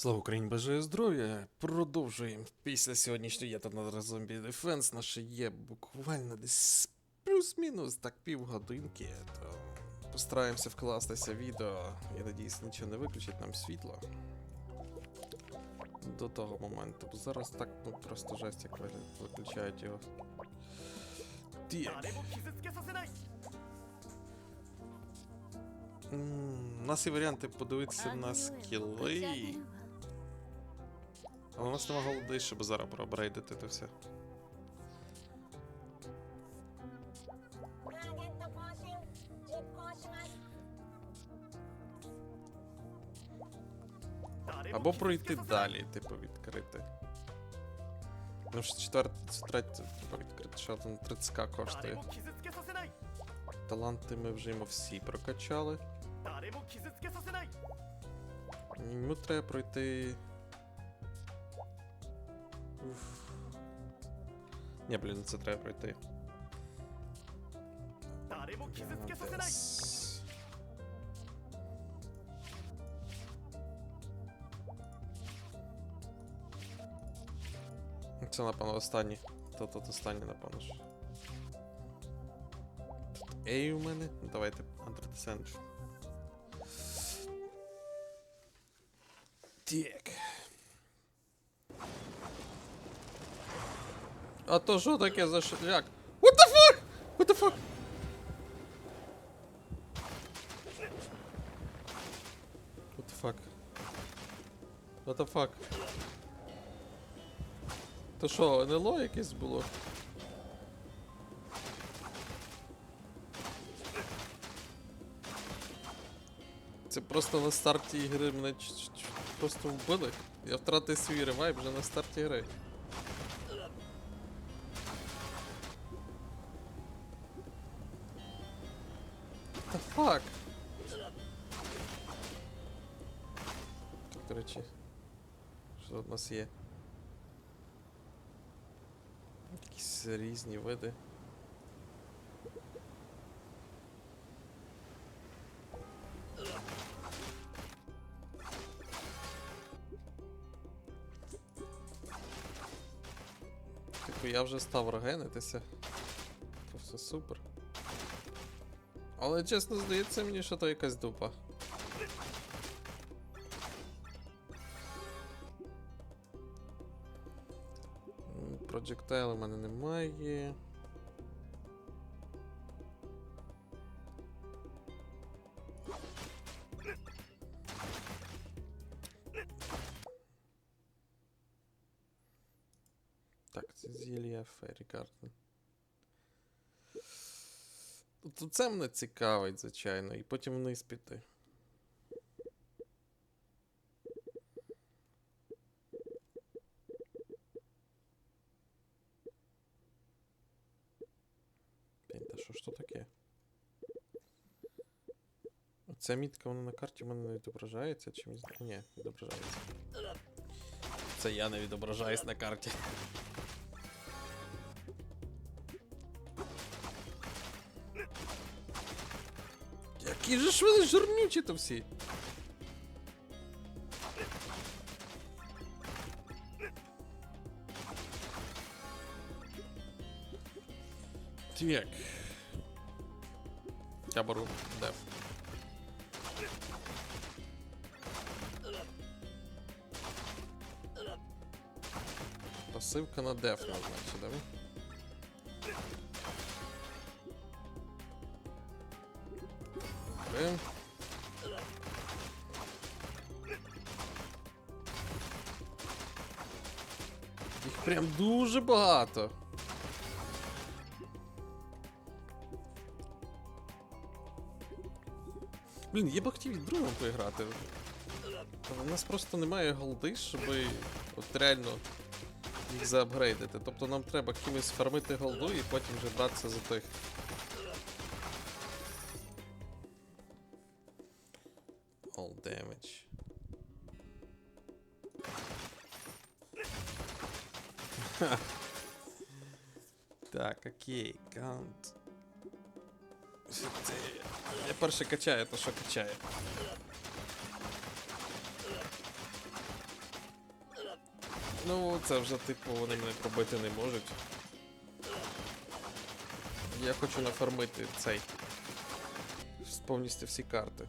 Слава Україні, бажаю здоров'я. Продовжуємо після сьогоднішньої я на зомбі Дефенс. Наше є буквально десь плюс-мінус так півгодинки. То постараємося вкластися відео. Я надіюсь, нічого не виключить нам світло. До того моменту. Бо зараз так ну, просто жесть, як виключають його. Так. У нас є варіанти подивитися на скіли. Ну, але у нас нема голоди, щоб зараз пробрейдити це все. Або пройти далі, типу, відкрити. Ну що четверте, третє, типу, відкрити, що там 30к коштує. Таланти ми вже йому всі прокачали. Йому треба пройти Уф Ні, блін, це треба пройти. Це, напевно, останній. то тут останній, напевно ж. Тут Ей у мене. Ну, давайте андердесенджу. Так. А то що таке за шляк? What the fuck? What the fuck? What the fuck? What the fuck? То що, НЛО якесь було? Це просто на старті ігри мене просто вбили. Я втратив свій ревайв вже на старті гри. Якісь різні види. Типу я вже став регенитися. То все супер. Але чесно здається мені, що то якась дупа. Projectile у мене немає. Так, це зілля Гарден. Тобто це мене цікавить, звичайно, і потім вниз піти. Що ж то таке? Оця мітка вона на карті в мене не відображається чимось. Ні, відображається. Це я не відображаюсь на карті. Які же ж вони жирнючі то всі. Так. Я беру деф. Пасивка на деф назначить, да? Берем. Їх прям дуже багато. Блін, я б хотів другом поіграти. У нас просто немає голди, щоб от реально їх заапгрейдити. Тобто нам треба кимось фармити голду і потім вже братися за тих. All damage. так, окей, count. Я перше качаю, то що качає. Ну, це вже, типу, вони мене пробити не можуть. Я хочу нафармити цей. Повністю всі карти.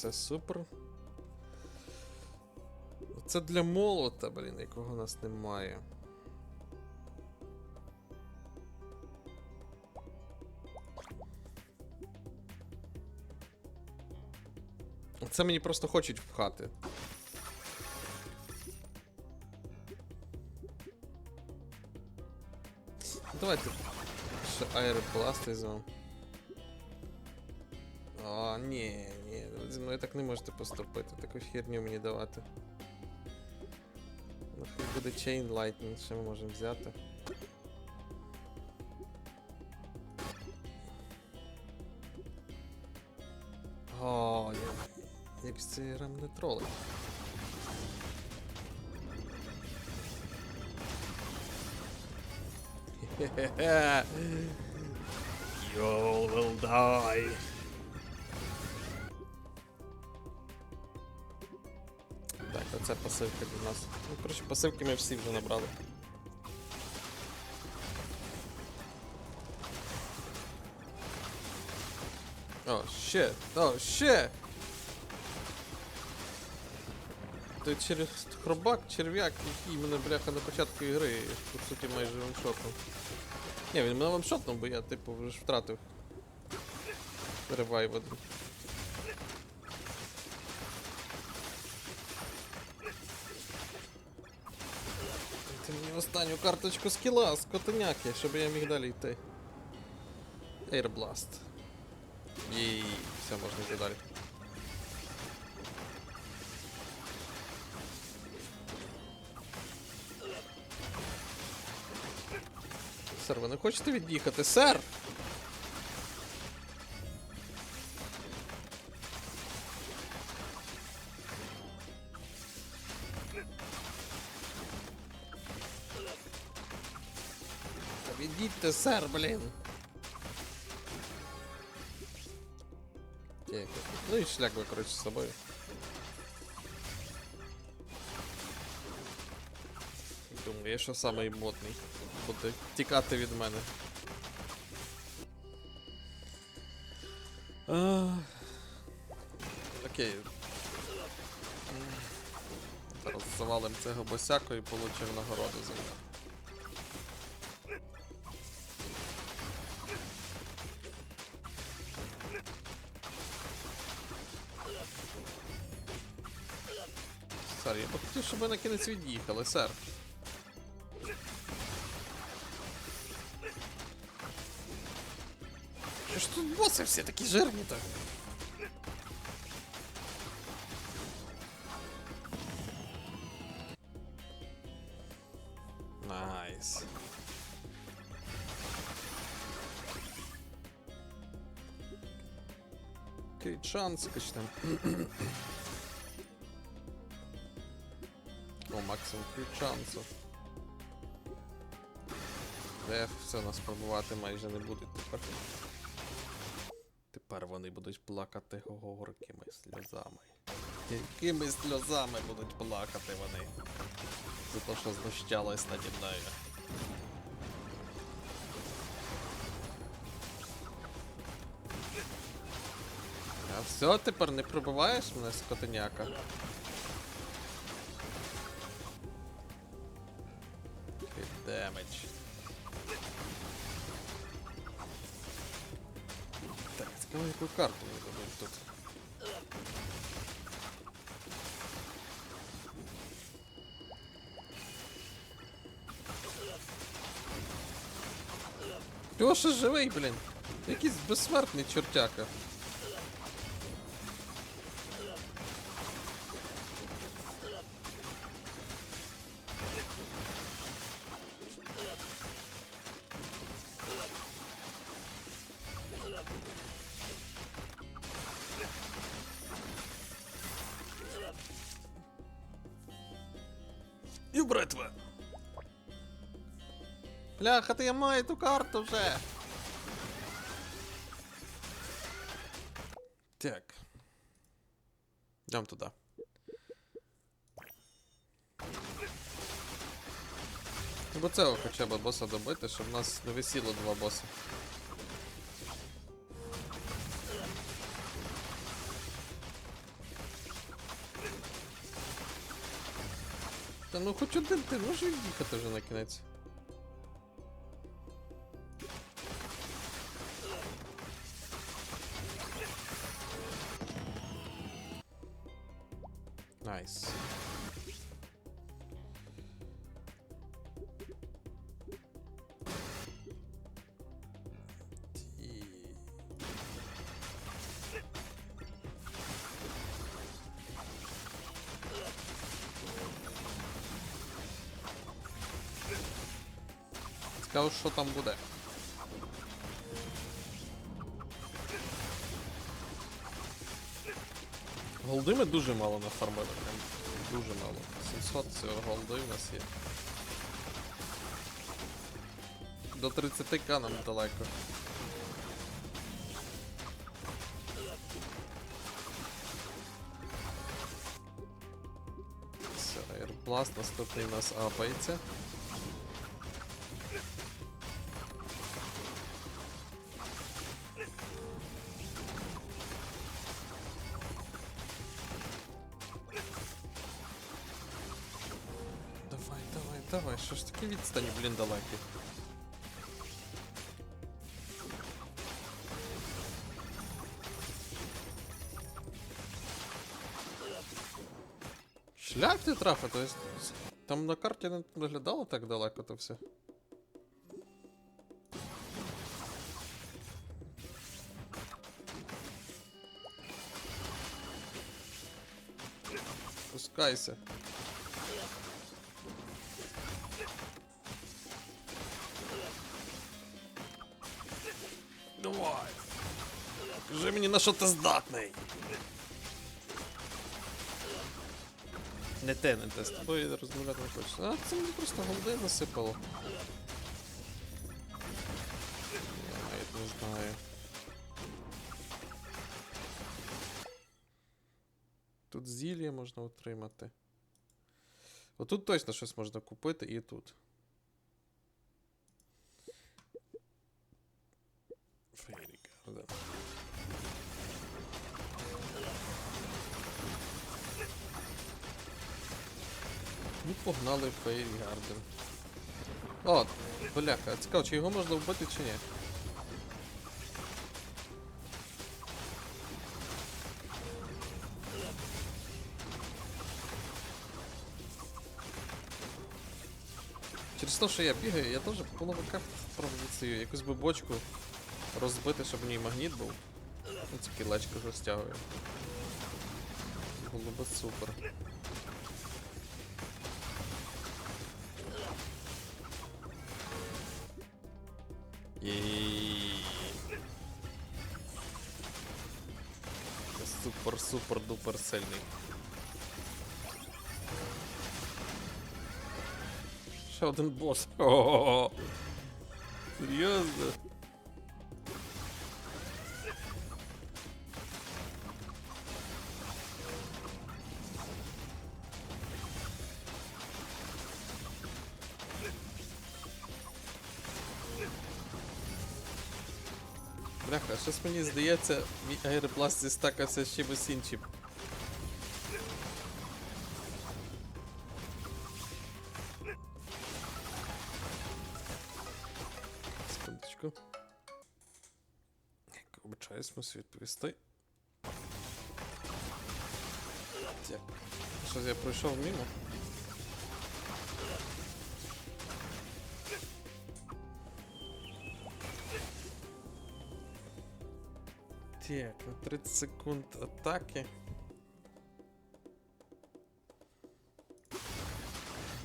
Це супер. Це для молота, блін, якого у нас немає. Це мені просто хочуть впхати. Давайте ще аеропласт візьмемо. О, ні, ні, зі мною так не можете поступити, таку херню мені давати. Ну, хай буде Chain Lightning, що ми можемо взяти. О, я... як це рам не тролить. Хе-хе-хе. You all will die. Оце пасивка для нас. Ну, коротше, пасивки ми всі вже набрали. О, ще! О, ще! Той через хробак, черв'як, який мене бляха на початку ігри, по суті, майже ваншотнув. Ні, він мене ваншотнув, бо я, типу, вже ж втратив. Ревайв один. Ти мені останню карточку скіла з котеняки, щоб я міг далі йти. Airblast. І все, можна йти далі. Сер, ви не хочете від'їхати? Сер! Відійдьте, сер, блін. Ну і шлях ви, коротше, з собою. Думаю, що самий модний буде тікати від мене. А... Окей. Зараз завалим цього босяку і получимо нагороду за нього. Сер, я б хотів, щоб ви на кінець від'їхали, сер. Що ж тут боси всі такі жирні то? Найс. Крит шанс, качнем. О, максимум крит шансу. Деф все нас пробувати майже не будуть тепер. Тепер вони будуть плакати горькими сльозами. Якими сльозами будуть плакати вони? За те, що знущались наді мною. А все, тепер не пробиваєш мене скотиняка? Карту мені дадуть тут. Леша живий, блін. Якийсь безсмертний чортяка. Бляха, ти я маю ту карту вже. Так. Йдем туди. Бо цього хоча б боса добити, щоб в нас не висіло два боси. Та ну хоч один ти можеш від'їхати вже на кінець. Що там буде. Голди ми дуже мало нафармили, прям дуже мало. 700 цього голди у нас є. До 30к нам далеко. Все, Airblast наступний у нас апається. Трафи, то есть там на карті не виглядало так далеко то все. Спускайся. Давай. Скажи мені на що ти здатний. Не те, не те, з тобою розмовляти не хочеться. А це мені просто голди насипало. Я навіть не знаю. Тут зілля можна отримати. Отут точно щось можна купити і тут. Ну, погнали в Фейрі О, бляха, цікаво, чи його можна вбити чи ні? Через те, що я бігаю, я теж половика провоцію. Якусь би бочку розбити, щоб в ній магніт був. Ну, це кілечко розтягує. Було би супер. Я Супер, супер, дупер сильний. Ще один бос. Серйозно? Здається, мій аеропласт зістакався з чимось іншим. Секундочку. Як обичаюсь, мусив відповісти. Так. Щось я пройшов мимо. Так, 30 секунд атаки.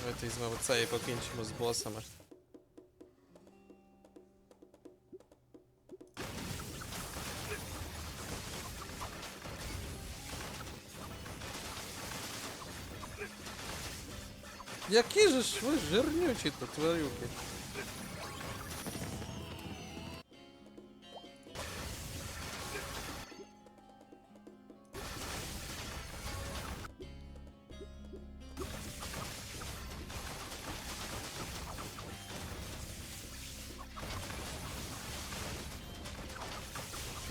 Давайте візьмемо це і покінчимо з босами. Які же ж ви жирнючі тут тварюки.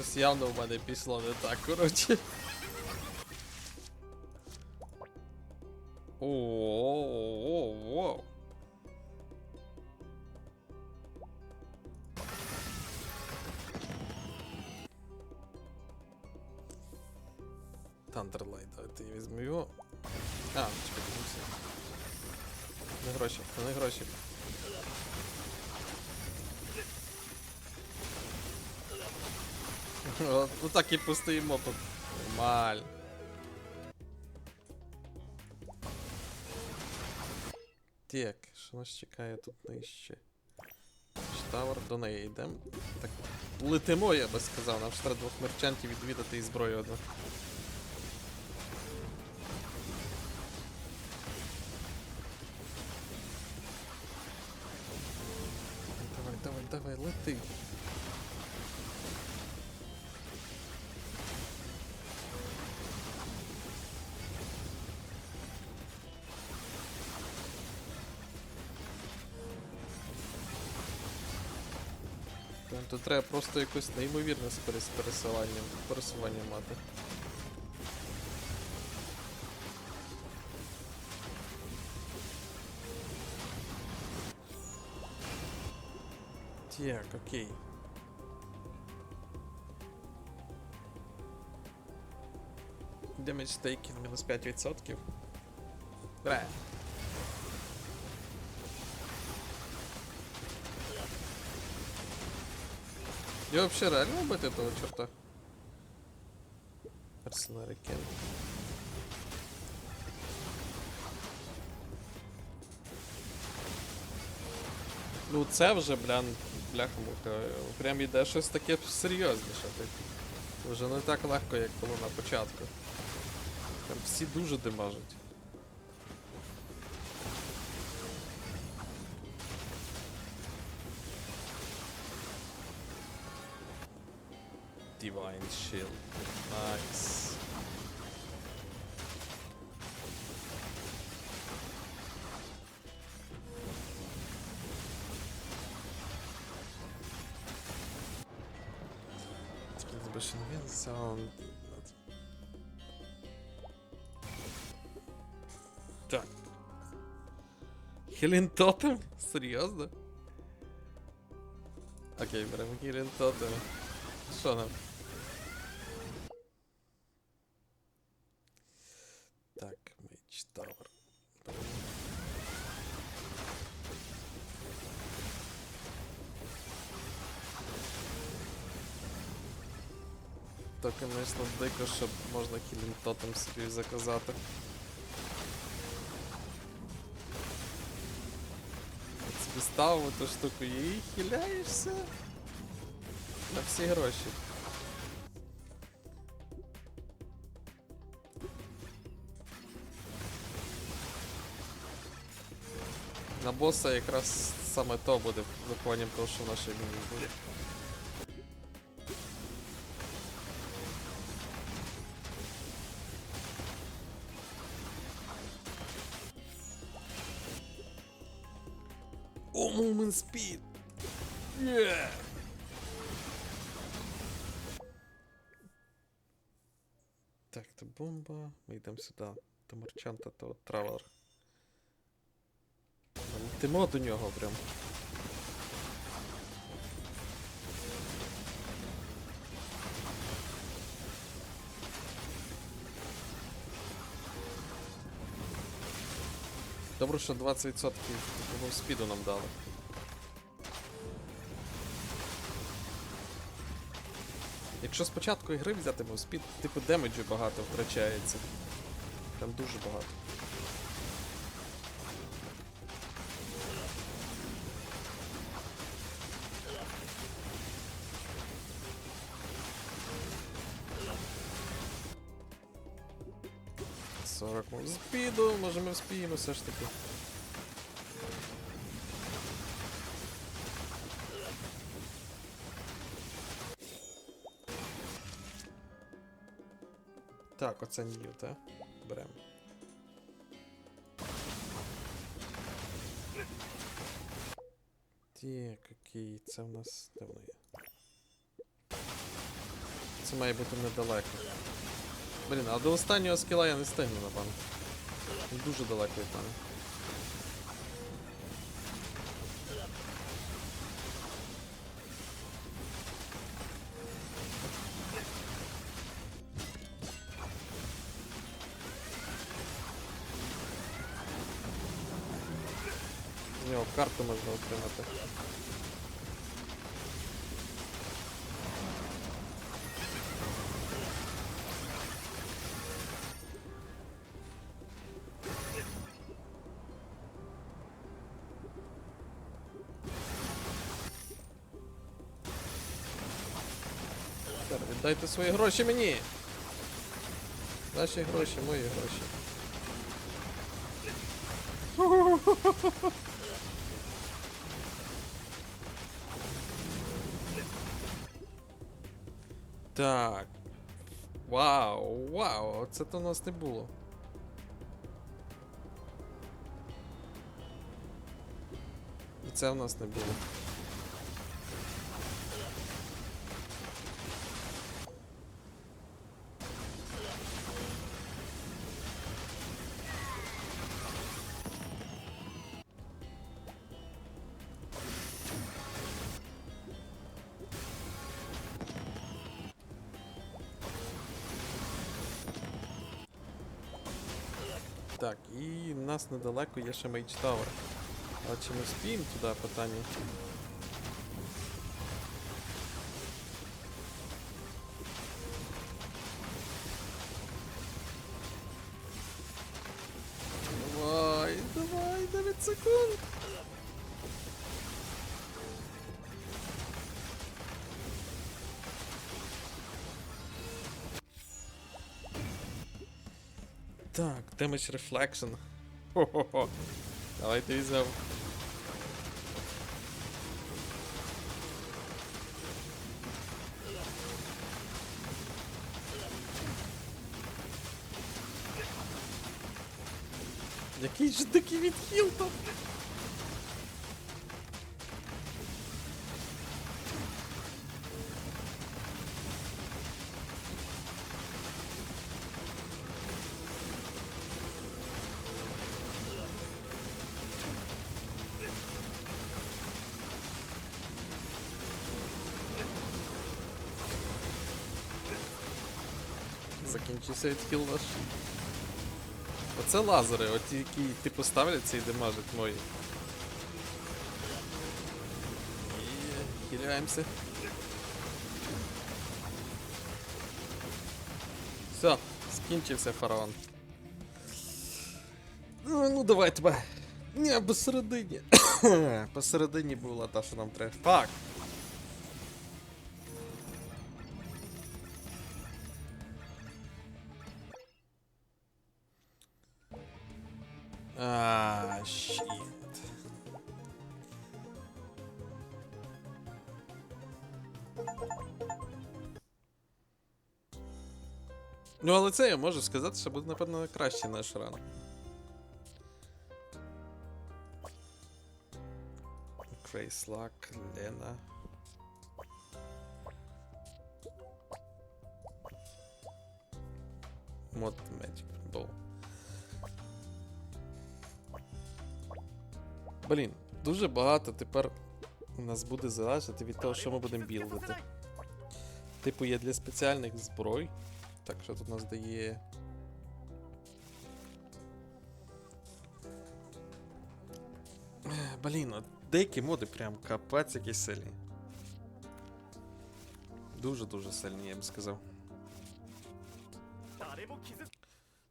Щось явно в мене пішло не так, коротше. І постоїмо тут. Нормально. Так, що нас чекає тут нижче? Штавр, до неї йдемо. Так, летимо, я би сказав, нам ж треба двох мерчантів відвідати і зброю одну. Давай, давай, давай, лети. Треба просто якось неймовірне з перес- пересуванням, пересування мати. Так, окей. Damage taken мінус 5%. Бра. Я вообще реально убить этого черта? Арсенари Кен. Ну це вже, блян, бляха-муха, прям іде щось таке серйозніше. Так. Вже не так легко, як було на початку. Там всі дуже демажать. Shield. Nice. Збільшен він саунд. Так. Хілін Тотем? Серйозно? Окей, беремо Хілін Тотем. Що нам? То, конечно, дико, щоб можна кілінг тотем собі заказати. Ставив ту штуку і хиляєшся на всі гроші. На боса якраз саме то буде вихованням того, що в нашій міні буде. О, Speed! Yeah! Так, то бомба. Ми йдемо сюди. До мерчанта, то травелер. Летимо до нього прям. Добре, що 20% такого спіду нам дали. Якщо спочатку ігри взяти спід, типу демеджу багато втрачається. Там дуже багато. Сорок мов спіду, може ми вспіємо все ж таки. Нью, так? Беремо. Так, окей, це в нас. Де воно є? Це має бути недалеко. Блін, а до останнього скіла я не стигну, напевно. Дуже далеко від мене. Карту можна отримати. Сер, свої гроші мені! Наші гроші, мої гроші. Так. Вау, вау, це то у нас не було. І це в нас не було. Так, і нас недалеко є ще Мейдж Тауер. Але чи ми спіємо туди питання? Давай, давай, 9 секунд. Damage Reflection. Хо-хо-хо. Давайте візьмемо. Який ж такий відхіл там? Закінчився відхил наш. Оце лазери, оті, які типу ставляться і демажать мої. І хиляємося. Все, скінчився фараон. Ну, ну давай тебе. Ні, посередині. посередині була та, що нам треба. Фак. Ну, але це я можу сказати, що буде, напевно, кращий наш ран. Крейслак, Лена. Мод Magic Ball. Блін, дуже багато тепер нас буде залежати від того, що ми будемо білдити. Типу, є для спеціальних зброй. Так, що тут у нас дає? Блін, деякі моди прям капець якісь сильні. Дуже-дуже сильні, я б сказав.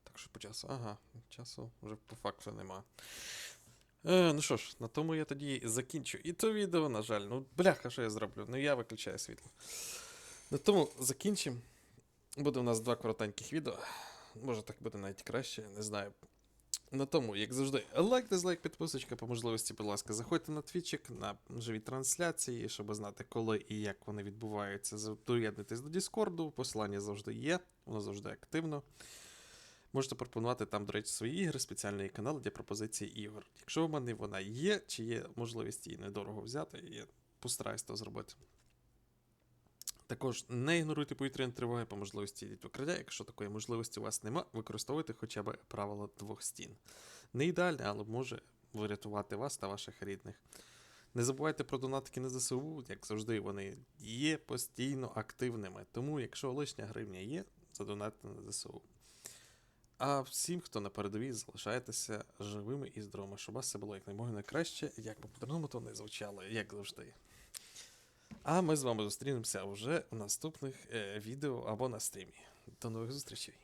Так що по часу. Ага, часу вже по факту нема. Е, Ну що ж, на тому я тоді закінчу. І то відео, на жаль, ну бляха, що я зроблю? Ну я виключаю світло. На тому закінчимо. Буде у нас два коротеньких відео. Може так буде навіть краще, не знаю. На тому, як завжди, лайк, дизлайк, підписочка по можливості, будь ласка, заходьте на твічик, на живі трансляції, щоб знати, коли і як вони відбуваються. Доєднуйтесь до Діскорду, посилання завжди є, воно завжди активно. Можете пропонувати там, до речі, свої ігри, спеціальний канал для пропозиції ігор. Якщо в мене вона є, чи є можливість її недорого взяти, я постараюсь то зробити. Також не ігноруйте повітряні тривоги, по можливості йдіть укриття. Якщо такої можливості у вас нема, використовуйте хоча б правило двох стін. Не ідеальне, але може врятувати вас та ваших рідних. Не забувайте про донатики на ЗСУ, як завжди, вони є постійно активними. Тому, якщо лишня гривня є, задонатьте на ЗСУ. А всім, хто на передовій, залишайтеся живими і здоровими, щоб у вас все було якнаймога найкраще, як би по-дурному то не звучало, як завжди. А ми з вами зустрінемося вже у наступних е, відео або на стрімі. До нових зустрічей!